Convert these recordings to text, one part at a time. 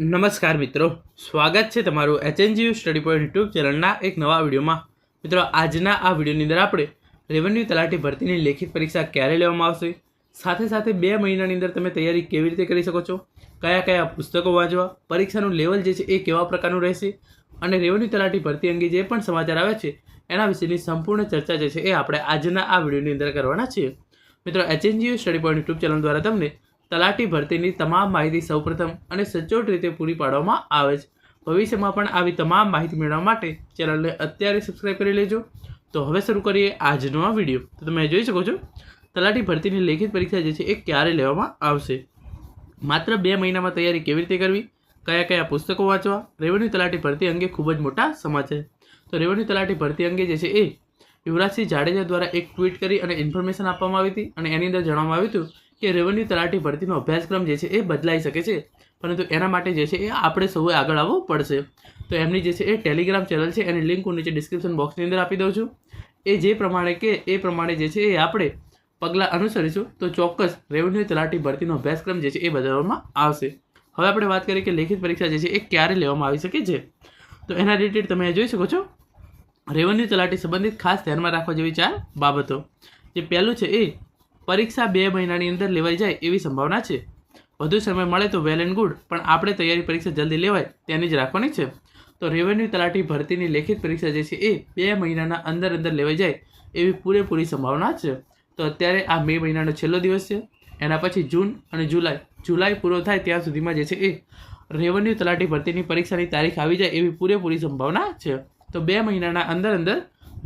નમસ્કાર મિત્રો. સ્વાગત છે તમારું એચએનજીયુ સ્ટડી પોઈન્ટ યુટ્યુબ ચેનલના એક નવા વિડીયોમાં. મિત્રો, આજના આ વિડીયોની અંદર આપણે રેવન્યુ તલાટી ભરતીની લેખિત પરીક્ષા ક્યારે લેવામાં આવશે? સાથે સાથે બે મહિનાની અંદર તમે તૈયારી કેવી રીતે કરી શકો છો? કયા કયા પુસ્તકો વાંચવા? પરીક્ષાનું લેવલ જે છે એ કેવા પ્રકારનું રહેશે? અને રેવન્યુ તલાટી ભરતી અંગે જે પણ સમાચાર આવે છે, એના વિશેની સંપૂર્ણ ચર્ચા જે છે એ આપણે આજના આ વિડીયોની અંદર કરવાના છીએ. મિત્રો HNGU study point YouTube channel દ્વારા તમને તલાટી ભરતીની તમામ માહિતી સૌપ્રથમ અને સચોટ રીતે પૂરી પાડવામાં આવે છે. ભવિષ્યમાં પણ આવી તમામ માહિતી મેળવવા માટે ચેનલને અત્યારે સબસ્ક્રાઈબ કરી લેજો. તો હવે શરૂ કરીએ આજનો આ વીડિયો તો તમે જોઈ શકો છો, તલાટી ભરતીની લેખિત પરીક્ષા જે છે એ ક્યારે લેવામાં આવશે? માત્ર બે મહિનામાં તૈયારી કેવી રીતે કરવી? કયા કયા પુસ્તકો વાંચવા? રેવન્યુ તલાટી ભરતી અંગે ખૂબ જ મોટા સમાચાર. તો રેવન્યુ તલાટી ભરતી અંગે જે છે એ યુવરાજસિંહ જાડેજા દ્વારા એક ટ્વીટ કરી અને ઇન્ફોર્મેશન આપવામાં આવી હતી અને એની અંદર જણાવવામાં આવ્યું હતું કે રેવન્યુ તલાટી ભરતીનો અભ્યાસક્રમ જે છે એ બદલાઈ શકે છે. પરંતુ એના માટે જે છે એ આપણે સૌએ આગળ આવવું પડશે. તો એમની જે છે એ ટેલિગ્રામ ચેનલ છે, એની લિંક હું નીચે ડિસ્ક્રિપ્શન બોક્સની અંદર આપી દઉં છું. એ જે પ્રમાણે કે એ પ્રમાણે જે છે એ આપણે પગલાં અનુસરીશું. તો ચોક્કસ રેવન્યુ તલાટી ભરતીનો અભ્યાસક્રમ જે છે એ બદલવામાં આવશે. હવે આપણે વાત કરીએ કે લેખિત પરીક્ષા જે છે એ ક્યારે લેવામાં આવી શકે છે. તો એના રિલેટેડ તમે જોઈ શકો છો. રેવન્યુ તલાટી સંબંધિત ખાસ ધ્યાનમાં રાખવા જેવી ચાર બાબતો. જે પહેલું છે એ પરીક્ષા બે મહિનાની અંદર લેવાઈ જાય એવી સંભાવના છે. વધુ સમય મળે તો વેલ એન્ડ ગુડ પણ આપણે તૈયારી પરીક્ષા જલ્દી લેવાય તેની જ રાખવાની છે. તો રેવન્યુ તલાટી ભરતીની લેખિત પરીક્ષા જે છે એ બે મહિનાના અંદર અંદર લેવાઈ જાય એવી પૂરેપૂરી સંભાવના છે. તો અત્યારે આ મે મહિનાનો છેલ્લો દિવસ છે. એના પછી જૂન અને જુલાઈ જુલાઈ પૂરો થાય ત્યાં સુધીમાં જે છે એ રેવન્યુ તલાટી ભરતીની પરીક્ષાની તારીખ આવી જાય એવી પૂરેપૂરી સંભાવના છે. તો બે મહિનાના અંદર અંદર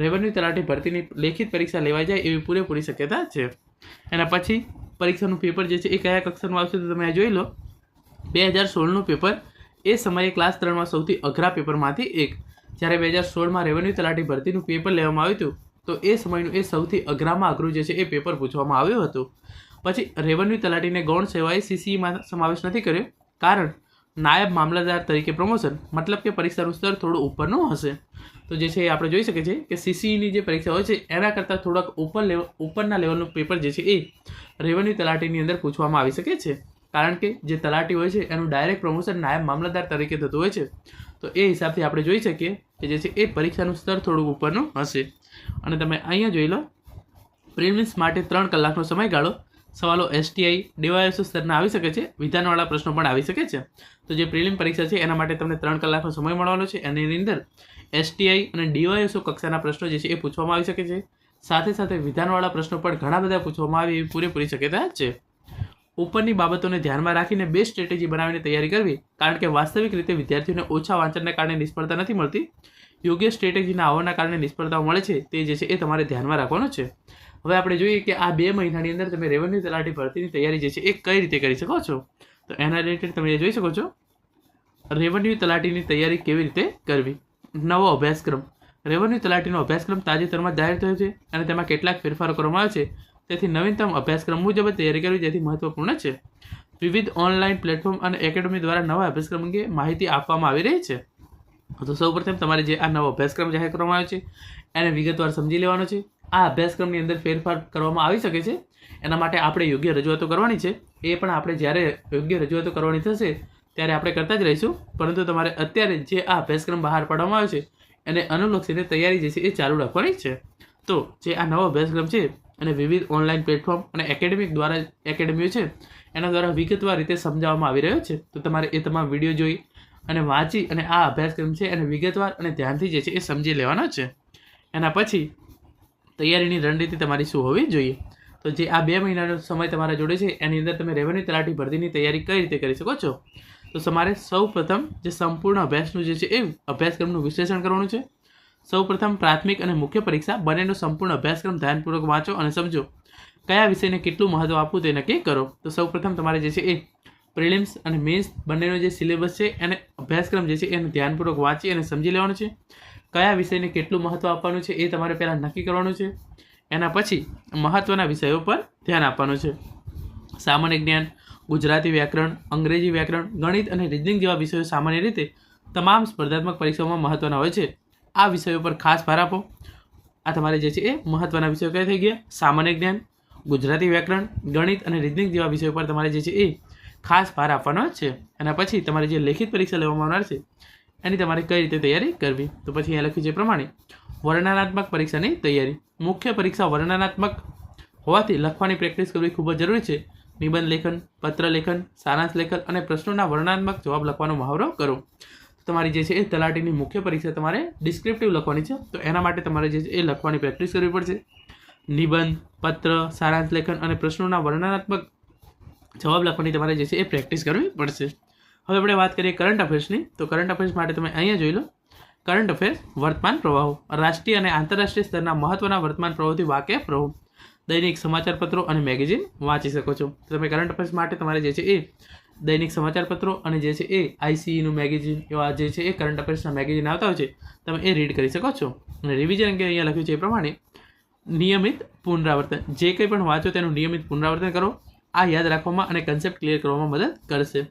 રેવન્યુ તલાટી ભરતીની લેખિત પરીક્ષા લેવાઈ જાય એવી પૂરેપૂરી શક્યતા છે. એના પછી પરીક્ષાનું પેપર જે છે એ કયા કક્ષાનું આવશે તો તમે આ જોઈ લો. બે હજાર સોળનું પેપર એ સમયે ક્લાસ ત્રણમાં સૌથી અઘરા પેપરમાંથી એક. જ્યારે બે હજાર સોળમાં રેવન્યુ તલાટી ભરતીનું પેપર લેવામાં આવ્યું હતું, તો એ સમયનું એ સૌથી અઘરામાં અઘરું જે છે એ પેપર પૂછવામાં આવ્યું હતું. પછી રેવન્યુ તલાટીને ગૌણ સેવાએ સીસીઈમાં સમાવેશ નથી કર્યો, કારણ નાયબ મામલતદાર તરીકે પ્રમોશન મતલબ કે પરીક્ષાનું સ્તર થોડું ઉપરનું હશે. તો જે છે એ આપણે જોઈ શકીએ છીએ કે સીસીઈની જે પરીક્ષા હોય છે, એના કરતાં થોડાક ઉપર લેવલ ઉપરના લેવલનું પેપર જે છે એ રેવન્યુ તલાટીની અંદર પૂછવામાં આવી શકે છે. કારણ કે જે તલાટી હોય છે, એનું ડાયરેક્ટ પ્રમોશન નાયબ મામલતદાર તરીકે થતું હોય છે. તો એ હિસાબથી આપણે જોઈ શકીએ કે જે છે એ પરીક્ષાનું સ્તર થોડુંક ઉપરનું હશે. અને તમે અહીંયા જોઈ લો પ્રિલિમ્સ માટે ત્રણ કલાકનો સમયગાળો સવાલો એસટીઆઈ ડીવાયએસઓ સ્તરના આવી શકે છે? વિધાનવાળા પ્રશ્નો પણ આવી શકે છે. તો જે પ્રિલિમ પરીક્ષા છે, એના માટે તમને ત્રણ કલાકનો સમય મળવાનો છે. અને એની અંદર એસટીઆઈ અને ડીવાયએસઓ કક્ષાના પ્રશ્નો જે છે, એ પૂછવામાં આવી શકે છે. સાથે સાથે વિધાનવાળા પ્રશ્નો પણ ઘણા બધા પૂછવામાં આવે એવી પૂરેપૂરી શક્યતા છે. ઉપરની બાબતોને ધ્યાનમાં રાખીને બે સ્ટ્રેટેજી બનાવીને તૈયારી કરવી, કારણ કે વાસ્તવિક રીતે વિદ્યાર્થીઓને ઓછા વાંચનને કારણે નિષ્ફળતા નથી મળતી. યોગ્ય સ્ટ્રેટેજીના આવવાના કારણે નિષ્ફળતાઓ મળે છે. તે જે છે, એ તમારે ધ્યાનમાં રાખવાનું છે. હવે આપણે જોઈએ કે આ બે મહિનાની અંદર તમે રેવન્યુ તલાટી ભરતીની તૈયારી જે છે એ કઈ રીતે કરી શકો છો? તો એના રિલેટેડ તમે જોઈ શકો છો. રેવન્યુ તલાટીની તૈયારી કેવી રીતે કરવી? નવો અભ્યાસક્રમ. રેવન્યુ તલાટીનો અભ્યાસક્રમ તાજેતરમાં જાહેર થયો છે અને તેમાં કેટલાક ફેરફારો કરવામાં આવે છે. તેથી નવીનતમ અભ્યાસક્રમ મુજબ તૈયારી કરવી જેથી મહત્વપૂર્ણ છે. વિવિધ ઓનલાઈન પ્લેટફોર્મ અને એકેડમી દ્વારા નવા અભ્યાસક્રમ અંગે માહિતી આપવામાં આવી રહી છે. તો સૌપ્રથમ તમારે જે આ નવો અભ્યાસક્રમ જાહેર કરવામાં આવ્યો છે એને વિગતવાર સમજી લેવાનો છે. આ અભ્યાસક્રમની અંદર ફેરફાર કરવામાં આવી શકે છે. એના માટે આપણે યોગ્ય રજૂઆતો કરવાની છે. એ પણ આપણે જ્યારે યોગ્ય રજૂઆતો કરવાની થશે, ત્યારે આપણે કરતા જ રહીશું. પરંતુ તમારે અત્યારે જે આ અભ્યાસક્રમ બહાર પાડવામાં આવ્યો છે, એને અનુલક્ષીને તૈયારી જે છે એ ચાલુ રાખવાની છે. તો જે આ નવો અભ્યાસક્રમ છે અને વિવિધ ઓનલાઈન પ્લેટફોર્મ અને એકેડેમિક દ્વારા એકેડેમીઓ છે, એના દ્વારા વિગતવાર રીતે સમજાવવામાં આવી રહ્યો છે. તો તમારે એ તમામ વીડિયો જોઈ અને વાંચી અને આ અભ્યાસક્રમ છે એને વિગતવાર અને ધ્યાનથી જે છે એ સમજી લેવાનો છે. એના પછી તૈયારીની રણનીતિ તમારી શું હોવી જોઈએ? તો જે આ બે મહિનાનો સમય તમારા જોડે છે, એની અંદર તમે રેવન્યુ તલાટી ભરતીની તૈયારી કઈ રીતે કરી શકો છો? તો તમારે સૌ જે સંપૂર્ણ અભ્યાસનું જે છે, એ અભ્યાસક્રમનું વિશ્લેષણ કરવાનું છે. સૌ પ્રથમ પ્રાથમિક અને મુખ્ય પરીક્ષા, બંનેનો સંપૂર્ણ અભ્યાસક્રમ ધ્યાનપૂર્વક વાંચો અને સમજો. કયા વિષયને કેટલું મહત્ત્વ આપવું તે નક્કી કરો. તો સૌ તમારે જે છે, એ પ્રિલિમ્સ અને મેન્સ બંનેનો જે સિલેબસ છે, એને અભ્યાસક્રમ જે છે, એને ધ્યાનપૂર્વક વાંચી અને સમજી લેવાનું છે. કયા વિષયને કેટલું મહત્ત્વ આપવાનું છે એ તમારે પહેલાં નક્કી કરવાનું છે. એના પછી મહત્ત્વના વિષયો પર ધ્યાન આપવાનું છે. સામાન્ય જ્ઞાન, ગુજરાતી વ્યાકરણ, અંગ્રેજી વ્યાકરણ, ગણિત અને રીઝનિંગ જેવા વિષયો સામાન્ય રીતે તમામ સ્પર્ધાત્મક પરીક્ષાઓમાં મહત્ત્વના હોય છે. આ વિષયો પર ખાસ ભાર આપો. આ તમારે જે છે એ મહત્ત્વના વિષયો કયા થઈ ગયા? સામાન્ય જ્ઞાન, ગુજરાતી વ્યાકરણ, ગણિત અને રીઝનિંગ જેવા વિષયો પર તમારે જે છે એ ખાસ ભાર આપવાનો છે. એના પછી તમારે જે લેખિત પરીક્ષા લેવામાં આવનાર છે એની તમારે કઈ રીતે તૈયારી કરવી? તો પછી અહીંયા લખ્યું છે પ્રમાણે, વર્ણનાત્મક પરીક્ષાની તૈયારી. મુખ્ય પરીક્ષા વર્ણનાત્મક હોવાથી લખવાની પ્રેક્ટિસ કરવી ખૂબ જ જરૂરી છે. નિબંધ લેખન, પત્ર લેખન, સારાંશ લેખન અને પ્રશ્નોના વર્ણનાત્મક જવાબ લખવાનો મહાવરો કરો. તમારી જે છે એ તલાટીની મુખ્ય પરીક્ષા તમારે ડિસ્ક્રિપ્ટિવ લખવાની છે. તો એના માટે તમારે જે છે એ લખવાની પ્રેક્ટિસ કરવી પડશે. નિબંધ, પત્ર, સારાંશ લેખન અને પ્રશ્નોના વર્ણનાત્મક જવાબ લખવાની તમારે જે છે એ પ્રેક્ટિસ કરવી પડશે. હવે આપણે વાત કરીએ કરંટ અફેર્સની તો કરંટ અફેર્સ માટે તમે અહીંયા જોઈ લો. કરંટ અફેર્સ વર્તમાન પ્રવાહો. રાષ્ટ્રીય અને આંતરરાષ્ટ્રીય સ્તરના મહત્વના વર્તમાન પ્રવાહોથી વાકેફ રહો. દૈનિક સમાચારપત્રો અને મેગેઝિન વાંચી શકો છો. તમે કરંટ અફેર્સ માટે તમારે જે છે એ દૈનિક સમાચારપત્રો અને જે છે એ આઈસીઈનું મેગેઝિન એવા જે છે એ કરંટ અફેર્સના મેગેઝિન આવતા હોય છે, તમે એ રીડ કરી શકો છો. અને રિવિઝન અંગે અહીંયા લખ્યું છે એ પ્રમાણે, નિયમિત પુનરાવર્તન. જે કંઈ પણ વાંચો તેનું નિયમિત પુનરાવર્તન કરો. આ યાદ રાખવામાં અને કન્સેપ્ટ ક્લિયર કરવામાં મદદ કરશે.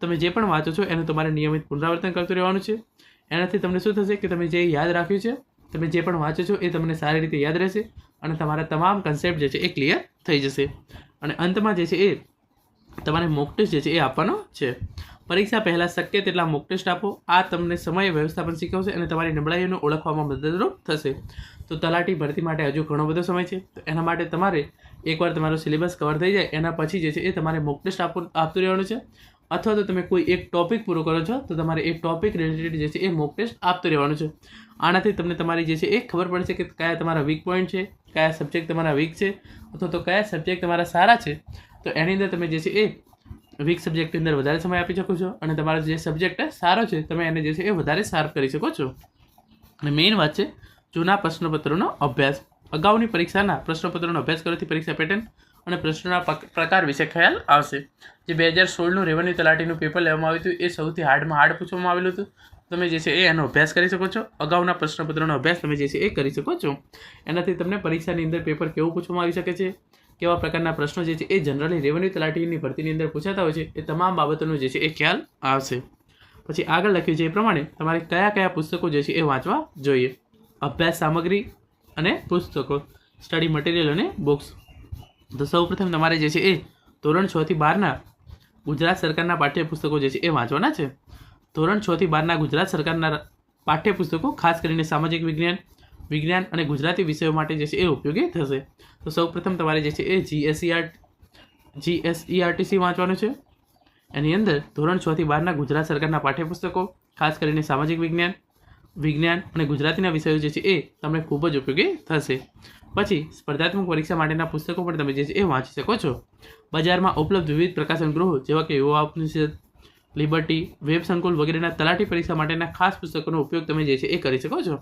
તમે જે પણ વાંચો છો, એનું તમારે નિયમિત પુનરાવર્તન કરતું રહેવાનું છે. એનાથી તમને શું થશે કે તમે જે યાદ રાખ્યું છે, તમે જે પણ વાંચો છો, એ તમને સારી રીતે યાદ રહેશે અને તમારા તમામ કન્સેપ્ટ જે છે, એ ક્લિયર થઈ જશે. અને અંતમાં જે છે, એ તમારે મોક જે છે, એ આપવાનો છે. પરીક્ષા પહેલાં શક્ય તેટલા મોક આપો. આ તમને સમય વ્યવસ્થાપન શીખવશે અને તમારી નબળાઈઓને ઓળખવામાં મદદરૂપ થશે. તો તલાટી ભરતી માટે હજુ ઘણો બધો સમય છે. તો એના માટે તમારે એકવાર તમારો સિલેબસ કવર થઈ જાય. એના પછી જે છે, એ તમારે મોક ટેસ્ટ આપવું આપતું રહેવાનું છે. અથવા તો તમે કોઈ એક ટોપિક પૂરો કરો છો, તો તમારે એ ટોપિક રિલેટેડ જે છે એ મોક ટેસ્ટ આપતું રહેવાનું છે. આનાથી તમને તમારી જે છે એ ખબર પડશે કે કયા તમારા વીક પોઈન્ટ છે, કયા સબ્જેક્ટ તમારા વીક છે, અથવા તો કયા સબ્જેક્ટ તમારા સારા છે. તો એની અંદર તમે જે છે એ વીક સબ્જેક્ટની અંદર વધારે સમય આપી શકો છો અને તમારો જે સબ્જેક્ટ સારો છે, તમે એને જે છે એ વધારે સાર્ફ કરી શકો છો. અને મેઇન વાત છે જૂના પ્રશ્નપત્રોનો અભ્યાસ. અગાઉની પરીક્ષાના પ્રશ્નપત્રોનો અભ્યાસ કરવાથી પરીક્ષા પેટર્ન અને પ્રશ્નોના પ્રકાર વિશે ખ્યાલ આવશે. જે બે હજાર સોળનું રેવન્યુ તલાટીનું પેપર લેવામાં આવ્યું હતું, એ સૌથી હાર્ડમાં હાર્ડ પૂછવામાં આવેલું હતું. તમે જે છે એ એનો અભ્યાસ કરી શકો છો. અગાઉના પ્રશ્નપત્રનો અભ્યાસ તમે જે છે એ કરી શકો છો. એનાથી તમને પરીક્ષાની અંદર પેપર કેવું પૂછવામાં આવી શકે છે? કેવા પ્રકારના પ્રશ્નો જે છે એ જનરલી રેવન્યુ તલાટીની ભરતીની અંદર પૂછાતા હોય છે? એ તમામ બાબતોનો જે છે એ ખ્યાલ આવશે. પછી આગળ લખ્યું છે એ પ્રમાણે તમારે કયા કયા પુસ્તકો જે છે એ વાંચવા જોઈએ? અભ્યાસ સામગ્રી અને પુસ્તકો સ્ટડી મટીરિયલ અને બુક્સ તો સૌપ્રથમ તમારે જે છે એ ધોરણ છ થી બારના ગુજરાત સરકારના પાઠ્યપુસ્તકો જે છે એ વાંચવાના છે. ધોરણ છ થી બારના ગુજરાત સરકારના પાઠ્યપુસ્તકો, ખાસ કરીને સામાજિક વિજ્ઞાન વિજ્ઞાન અને ગુજરાતી વિષયો માટે જે છે એ ઉપયોગી થશે. તો સૌપ્રથમ તમારે જે છે એ જીએસઈઆર જીએસઈઆરટીસી વાંચવાનું છે. એની અંદર ધોરણ છ થી બારના ગુજરાત સરકારના પાઠ્યપુસ્તકો, ખાસ કરીને સામાજિક વિજ્ઞાન વિજ્ઞાન અને ગુજરાતીના વિષયો જે છે એ તમને ખૂબ જ ઉપયોગી થશે. પછી, સ્પર્ધાત્મક પરીક્ષા માટેના પુસ્તકો પણ તમે જે છે એ વાંચી શકો છો. બજારમાં ઉપલબ્ધ વિવિધ પ્રકાશન ગૃહો જેવા કે યુવા ઉપનિષદ, લિબર્ટી, વેબ સંકુલ વગેરેના તલાટી પરીક્ષા માટેના ખાસ પુસ્તકોનો ઉપયોગ તમે જે છે એ કરી શકો છો.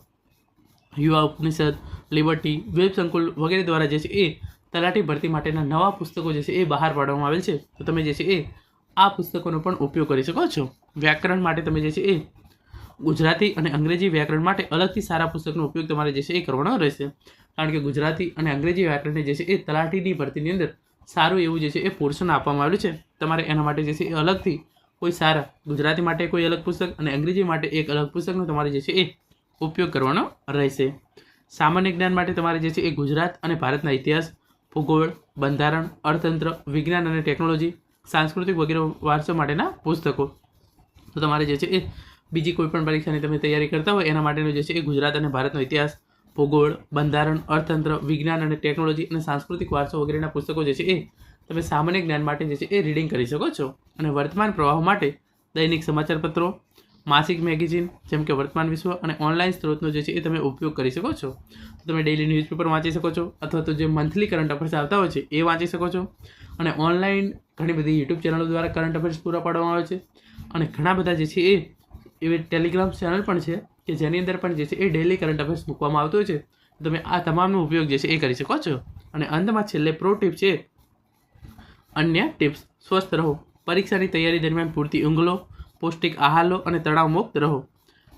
યુવા ઉપનિષદ, લિબર્ટી, વેબ સંકુલ વગેરે દ્વારા જે છે એ તલાટી ભરતી માટેના નવા પુસ્તકો જે છે એ બહાર પાડવામાં આવેલ છે. તો તમે જે છે એ આ પુસ્તકોનો પણ ઉપયોગ કરી શકો છો. વ્યાકરણ માટે તમે જે છે એ ગુજરાતી અને અંગ્રેજી વ્યાકરણ માટે અલગથી સારા પુસ્તકનો ઉપયોગ તમારે જે છે એ કરવાનો રહેશે. કારણ કે ગુજરાતી અને અંગ્રેજી વ્યાકરણને જે છે એ તલાટીની ભરતીની અંદર સારું એવું જે છે એ પોર્શન આપવામાં આવ્યું છે. તમારે એના માટે જે છે એ અલગથી કોઈ સારા ગુજરાતી માટે કોઈ અલગ પુસ્તક અને અંગ્રેજી માટે એક અલગ પુસ્તકનો તમારે જે છે એ ઉપયોગ કરવાનો રહેશે. સામાન્ય જ્ઞાન માટે તમારે જે છે એ ગુજરાત અને ભારતના ઇતિહાસ, ભૂગોળ, બંધારણ, અર્થતંત્ર, વિજ્ઞાન અને ટેકનોલોજી, સાંસ્કૃતિક વગેરે વારસો માટેના પુસ્તકો. તો તમારે જે છે એ બીજી કોઈ પણ પરીક્ષાની તમે તૈયારી કરતા હોય, એના માટેનું જે છે એ ગુજરાત અને ભારતનો ઇતિહાસ, ભૂગોળ, બંધારણ, અર્થતંત્ર, વિજ્ઞાન અને ટેકનોલોજી અને સાંસ્કૃતિક વારસો વગેરેના પુસ્તકો જે છે એ તમે સામાન્ય જ્ઞાન માટે જે છે એ રીડિંગ કરી શકો છો. અને વર્તમાન પ્રવાહ માટે દૈનિક સમાચારપત્રો, માસિક મેગેઝિન જેમ કે વર્તમાન વિશ્વ અને ઓનલાઈન સ્ત્રોતનો જે છે એ તમે ઉપયોગ કરી શકો છો. તમે ડેઇલી ન્યૂઝપેપર વાંચી શકો છો, અથવા તો જે મંથલી કરંટ અફેર્સ આવતા હોય છે, એ વાંચી શકો છો. અને ઓનલાઈન ઘણી બધી યુટ્યુબ ચેનલો દ્વારા કરંટ અફેર્સ પૂરા પાડવામાં આવે છે. અને ઘણા બધા જે છે એ એવી ટેલિગ્રામ ચેનલ પણ છે કે જેની અંદર પણ જે છે એ ડેલી કરંટ અફેર્સ મૂકવામાં આવતો હોય છે. તમે આ તમામનો ઉપયોગ જે છે એ કરી શકો છો. અને અંતમાં છેલ્લે પ્રો ટીપ છે, અન્ય ટિપ્સ સ્વસ્થ રહો. પરીક્ષાની તૈયારી દરમિયાન પૂરતી ઊંઘ લો પૌષ્ટિક આહાર લો અને તણાવ મુક્ત રહો.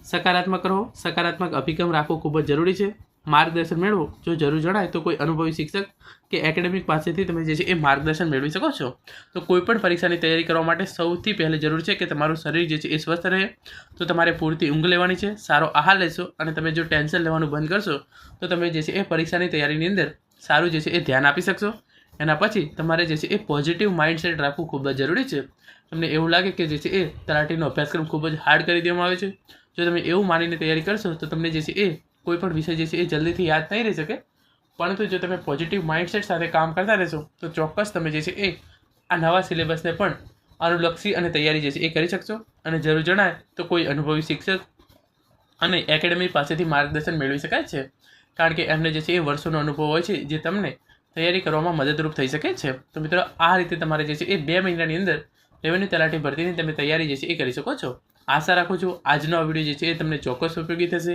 સકારાત્મક રહો. સકારાત્મક અભિગમ રાખવો ખૂબ જ જરૂરી છે. માર્ગદર્શન મેળવો. જો જરૂર જણાય તો કોઈ અનુભવી શિક્ષક કે એકેડેમિક પાસેથી તમે જે છે એ માર્ગદર્શન મેળવી શકો છો. તો કોઈપણ પરીક્ષાની તૈયારી કરવા માટે સૌથી પહેલી જરૂર છે કે તમારું શરીર જે છે એ સ્વસ્થ રહે. તો તમારે પૂરતી ઊંઘ લેવાની છે, સારો આહાર લેશો અને તમે જો ટેન્શન લેવાનું બંધ કરશો, તો તમે જે છે એ પરીક્ષાની તૈયારીની અંદર સારું જે છે એ ધ્યાન આપી શકશો. એના પછી તમારે જે છે એ પોઝિટિવ માઇન્ડસેટ રાખવું ખૂબ જ જરૂરી છે. તમને એવું લાગે કે જે છે એ તલાટીનો અભ્યાસક્રમ ખૂબ જ હાર્ડ કરી દેવામાં આવે છે. જો તમે એવું માનીને તૈયારી કરશો તો તમને જે છે એ કોઈ પણ વિષય જે છે એ જલ્દીથી યાદ નહીં રહી શકે. પરંતુ જો તમે પોઝિટિવ માઇન્ડસેટ સાથે કામ કરતા રહેશો, તો ચોક્કસ તમે જે છે એ આ નવા સિલેબસને પણ અનુલક્ષી અને તૈયારી જે છે એ કરી શકશો. અને જરૂર જણાય તો કોઈ અનુભવી શિક્ષક અને એકેડમી પાસેથી માર્ગદર્શન મેળવી શકાય છે. કારણ કે એમને જે છે એ વર્ષોનો અનુભવ હોય છે, જે તમને તૈયારી કરવામાં મદદરૂપ થઈ શકે છે. તો મિત્રો, આ રીતે તમારે જે છે એ બે મહિનાની અંદર રેવન્યુ તલાટી ભરતીની તમે તૈયારી જે છે એ કરી શકો છો. આશા રાખું છું આજનો આ વીડિયો જે છે એ તમને ચોક્કસ ઉપયોગી થશે.